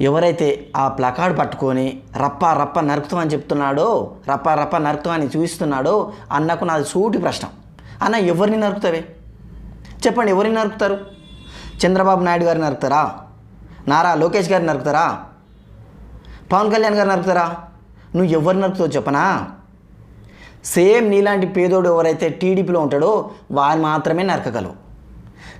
ఎవరైతే ఆ ప్లకార్డ్ పట్టుకొని రప్ప రప్ప నరుకుతామని చెప్తున్నాడో రప్ప రప్ప నరుకుతామని చూపిస్తున్నాడో అన్నకు నాది సూటి ప్రశ్న. అన్న ఎవరిని నరుకుతావే? చెప్పండి ఎవరిని నరుకుతారు? చంద్రబాబు నాయుడు గారిని నరుకుతారా? నారా లోకేష్ గారిని నరుకుతారా? పవన్ కళ్యాణ్ గారిని నరుకుతారా? నువ్వు ఎవరిని నరుకుతావు చెప్పనా? సేమ్ నీలాంటి పేదోడు ఎవరైతే టీడీపీలో ఉంటాడో వారు మాత్రమే నరకగలవు.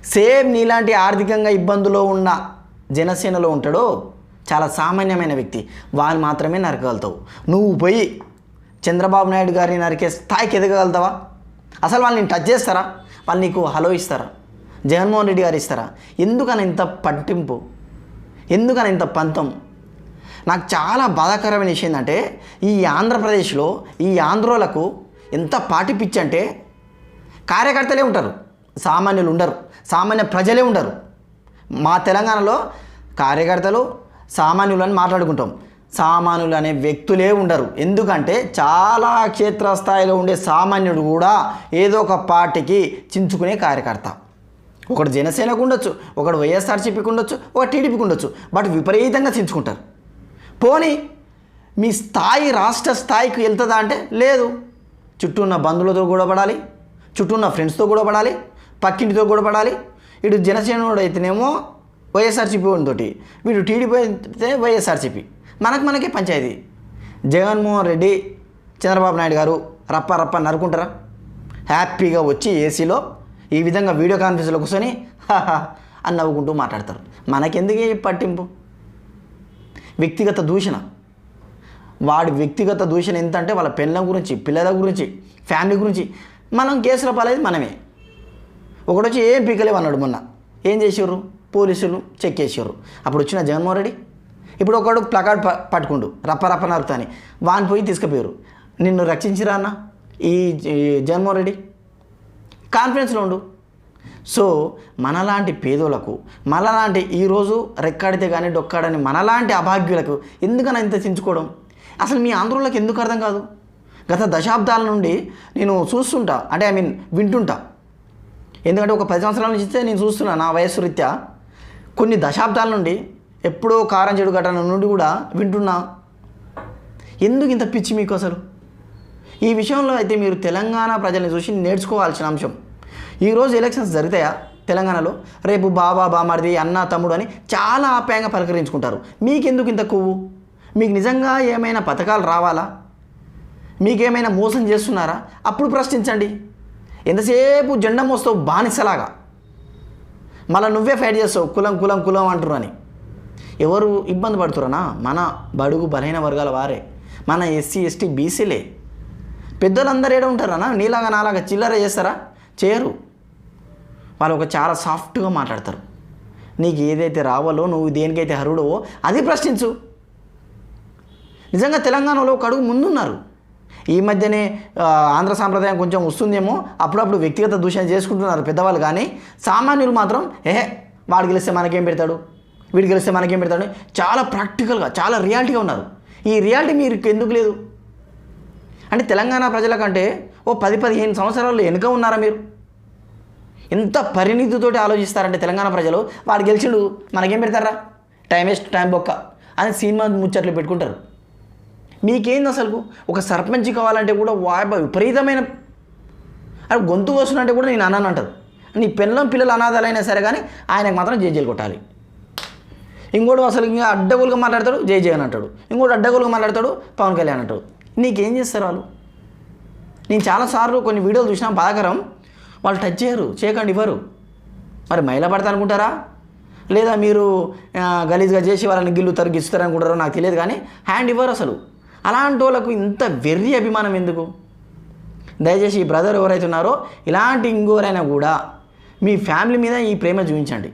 సేమ్ నీలాంటి ఆర్థికంగా ఇబ్బందులో ఉన్న జనసేనలో ఉంటాడో చాలా సామాన్యమైన వ్యక్తి. వాళ్ళు మాత్రమే నరకగలుగుతావు నువ్వు పోయి చంద్రబాబు నాయుడు గారిని నరికే స్థాయికి ఎదగగలుగుతావా? అసలు వాళ్ళని టచ్ చేస్తారా? వాళ్ళు నీకు హలో ఇస్తారా? జగన్మోహన్ రెడ్డి గారు ఇస్తారా? ఎందుకని ఇంత పట్టింపు? ఎందుకని ఇంత పంతం? నాకు చాలా బాధాకరమైన విషయం ఏంటంటే ఈ ఆంధ్రప్రదేశ్లో ఈ ఆంధ్రోలకు ఎంత పాటి పిచ్చి అంటే కార్యకర్తలే ఉంటారు. సామాన్యులు ఉండరు. సామాన్య ప్రజలే ఉండరు. మా తెలంగాణలో కార్యకర్తలు సామాన్యులని మాట్లాడుకుంటాం. సామాన్యులు అనే వ్యక్తులే ఉండరు. ఎందుకంటే చాలా క్షేత్రస్థాయిలో ఉండే సామాన్యుడు కూడా ఏదో ఒక పార్టీకి చించుకునే కార్యకర్త. ఒకడు జనసేనకు ఉండొచ్చు ఒకడు వైఎస్ఆర్సీపీకి ఉండొచ్చు ఒక టీడీపీకి ఉండొచ్చు బట్ విపరీతంగా చించుకుంటారు. పోనీ మీ స్థాయి రాష్ట్ర స్థాయికి వెళ్తుందా అంటే లేదు. చుట్టూ ఉన్న బంధువులతో కూడా పడాలి చుట్టూ ఉన్న ఫ్రెండ్స్తో గొడవపడాలి పక్కింటితో కూడా పడాలి ఇటు జనసేనుడు అయితేనేమో వైఎస్ఆర్సీపీ తోటి వీడు టీడీపీ అయితే వైఎస్ఆర్సీపీ. మనకు మనకే పంచాయతీ. జగన్మోహన్ రెడ్డి చంద్రబాబు నాయుడు గారు రప్ప రప్ప నరుకుంటారా? హ్యాపీగా వచ్చి ఏసీలో ఈ విధంగా వీడియో కాన్ఫరెన్స్లో కూర్చొని అని నవ్వుకుంటూ మాట్లాడతారు. మనకెందుకు పట్టింపు? వ్యక్తిగత దూషణ. వాడి వ్యక్తిగత దూషణ ఎంత అంటే వాళ్ళ పెళ్ళ గురించి పిల్లల గురించి ఫ్యామిలీ గురించి. మనం కేసుల పాలైతే మనమే. ఒకడొచ్చి ఏం పీకలేవు అన్నాడు మొన్న? ఏం చేసారు పోలీసులు చెక్ చేసారు అప్పుడు వచ్చిన జగన్మోహన్ రెడ్డి ఇప్పుడు ఒకడు ప్లకార్డ్ ప పట్టుకుండు రప్ప రప్ప నరుకుతాని. వాని పోయి తీసుకుపోయారు నిన్ను రక్షించిరా అన్న? ఈ జగన్మోహన్ రెడ్డి? కాన్ఫిడెన్స్లో ఉండు. సో మనలాంటి పేదోళ్ళకు మనలాంటి ఈరోజు రెక్కాడితే కానీ డొక్కాడని మనలాంటి అభాగ్యులకు ఎందుకన్నా ఇంత చించుకోవడం? అసలు మీ ఆంధ్రులకు ఎందుకు అర్థం కాదు? గత దశాబ్దాల నుండి నేను చూస్తుంటా. అంటే ఐ మీన్ వింటుంటా. ఎందుకంటే ఒక పది సంవత్సరాల నుంచి నేను చూస్తున్నా నా వయస్సు రీత్యా. కొన్ని దశాబ్దాల నుండి ఎప్పుడో కారం చెడు ఘటన నుండి కూడా వింటున్నా. ఎందుకు ఇంత పిచ్చి మీకు అసలు? ఈ విషయంలో అయితే మీరు తెలంగాణ ప్రజల్ని చూసి నేర్చుకోవాల్సిన అంశం. ఈరోజు ఎలక్షన్స్ జరుగుతాయా తెలంగాణలో? రేపు బాబా బామర్ది అన్న తమ్ముడు అని చాలా ఆప్యాయంగా పలకరించుకుంటారు. మీకెందుకు ఇంత కొవ్వు? మీకు నిజంగా ఏమైనా పథకాలు రావాలా? మీకేమైనా మోసం చేస్తున్నారా? అప్పుడు ప్రశ్నించండి. ఎంతసేపు జెండా మోస్తావు బానిసలాగా మళ్ళీ నువ్వే ఫైట్ చేస్తావు. కులం కులం కులం అంటారు అని. ఎవరు ఇబ్బంది పడుతురనా మన బడుగు బలహీన వర్గాల వారే. మన ఎస్సీ ఎస్టీ బీసీలే. పెద్దలందరూ ఏడ ఉంటారనా? నీలాగా నాలాగా చిల్లర చేస్తారా? చేయరు. వాళ్ళు ఒక చాలా సాఫ్ట్గా మాట్లాడతారు. నీకు ఏదైతే రావాలో నువ్వు దేనికైతే అర్హుడవో అది ప్రశ్నించు. నిజంగా తెలంగాణలో ఒక అడుగు ముందున్నారు. ఈ మధ్యనే ఆంధ్ర సాంప్రదాయం కొంచెం వస్తుందేమో అప్పుడప్పుడు వ్యక్తిగత దూషణ చేసుకుంటున్నారు పెద్దవాళ్ళు కానీ సామాన్యులు మాత్రం ఏహే వాడు గెలిస్తే మనకేం పెడతాడు? వీడు గెలిస్తే మనకేం పెడతాడు? చాలా ప్రాక్టికల్గా చాలా రియాలిటీగా ఉన్నారు. ఈ రియాలిటీ మీరు ఎందుకు లేదు? అంటే తెలంగాణ ప్రజల కంటే ఓ పది పదిహేను సంవత్సరాలు వెనుక ఉన్నారా మీరు? ఎంత పరిణితితోటి ఆలోచిస్తారంటే తెలంగాణ ప్రజలు వాడు గెలిచిండు మనకేం పెడతారా టైం వేస్ట్ టైం బొక్క అని సినిమా ముచ్చట్లు పెట్టుకుంటారు. మీకేంది అసలు? ఒక సర్పంచ్ కావాలంటే కూడా వాయబ విపరీతమైన అది గొంతు కోసునంటే కూడా నేను అన్నాను అంటారు నీ పిల్లం పిల్లలు అనాథాలైనా సరే కానీ ఆయనకు మాత్రం జేజేలు కొట్టాలి. ఇంకోటి అసలు ఇంకా అడ్డగోలుగా మాట్లాడతాడు జై జగన్ అంటాడు. ఇంకోటి అడ్డగోలుగా మాట్లాడతాడు పవన్ కళ్యాణ్ అంటాడు. నీకేం చేస్తారు వాళ్ళు? నేను చాలాసార్లు కొన్ని వీడియోలు చూసినా బాధాకరం. వాళ్ళు టచ్ చేయరు చేయకండి ఇవ్వరు. మరి మహిళ పడతా అనుకుంటారా? లేదా మీరు గలీజ్గా చేసి వాళ్ళని గిల్లుతారు గిస్తారు అనుకుంటారో నాకు తెలియదు కానీ హ్యాండ్ ఇవ్వరు అసలు. అలాంటి వాళ్ళకు ఇంత వెర్రి అభిమానం ఎందుకు? దయచేసి ఈ బ్రదర్ ఎవరైతే ఉన్నారో ఇలాంటి ఇంకోరైనా కూడా మీ ఫ్యామిలీ మీద ఈ ప్రేమ చూపించండి.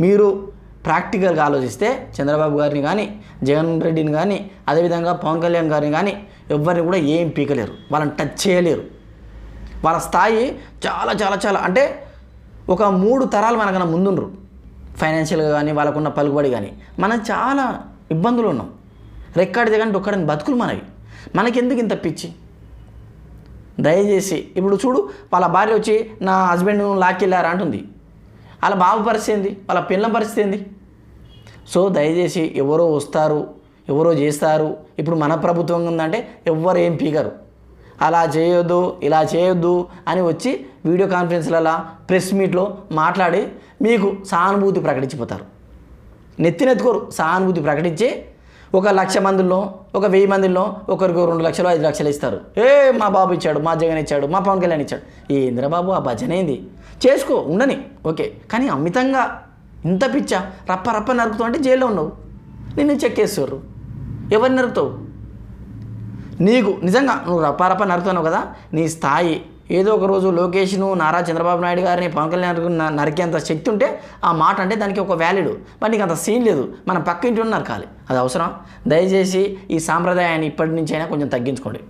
మీరు ప్రాక్టికల్గా ఆలోచిస్తే చంద్రబాబు గారిని కానీ జగన్ రెడ్డిని కానీ అదేవిధంగా పవన్ కళ్యాణ్ గారిని కానీ ఎవరిని కూడా ఏం పీకలేరు. వాళ్ళని టచ్ చేయలేరు. వాళ్ళ స్థాయి చాలా చాలా చాలా అంటే ఒక మూడు తరాలు మనకన్నా ముందుండ్రు. ఫైనాన్షియల్గా కానీ వాళ్ళకున్న పలుకుబడి కానీ మనం చాలా ఇబ్బందులు ఉన్నాం. రెక్కాడి దిగంటే ఒక్కడని బతుకులు మనవి. మనకెందుకు ఇంత పిచ్చి? దయచేసి ఇప్పుడు చూడు వాళ్ళ భార్య వచ్చి నా హస్బెండ్ లాక్కెళ్ళారా అంటుంది. వాళ్ళ బాబు పరిస్థితి ఏంది? వాళ్ళ పిల్లల పరిస్థితి ఏంది? సో దయచేసి ఎవరో వస్తారు ఎవరో చేస్తారు. ఇప్పుడు మన ప్రభుత్వం ఉందంటే ఎవ్వరు ఏం పీకరు. అలా చేయొద్దు ఇలా చేయొద్దు అని వచ్చి వీడియో కాన్ఫరెన్స్లలో ప్రెస్ మీట్లో మాట్లాడి మీకు సానుభూతి ప్రకటించిపోతారు. నెత్తినెత్తుకోరు సానుభూతి ప్రకటించి ఒక లక్ష మందిలో ఒక వెయ్యి మందిలో ఒకరికి రెండు లక్షలు ఐదు లక్షలు ఇస్తారు. ఏ మా బాబు ఇచ్చాడు మా జగన్ ఇచ్చాడు మా పవన్ కళ్యాణ్ ఇచ్చాడు. ఏంద్ర ఇంద్రబాబు ఆ భజన ఏంది? చేసుకో ఉండని. ఓకే. కానీ అమితంగా ఇంత పిచ్చ రప్ప రప్ప నరుకుతావు అంటే జైల్లో ఉన్నావు. నిన్ను చెక్ చేస్తారు ఎవరిని నరుకుతావు? నీకు. నిజంగా నువ్వు రప్ప రప్ప నరుకుతున్నావు కదా నీ స్థాయి. ఏదో ఒక రోజు లోకేష్ను నారా చంద్రబాబు నాయుడు గారిని పవన్ కళ్యాణ్ నరికేంత శక్తి ఉంటే ఆ మాట అంటే దానికి ఒక వ్యాలిడ్ మరి నీకు అంత సీన్ లేదు. మనం పక్క ఇంటి నరకాలి అది అవసరం. దయచేసి ఈ సాంప్రదాయాన్ని ఇప్పటి నుంచైనా కొంచెం తగ్గించుకోండి.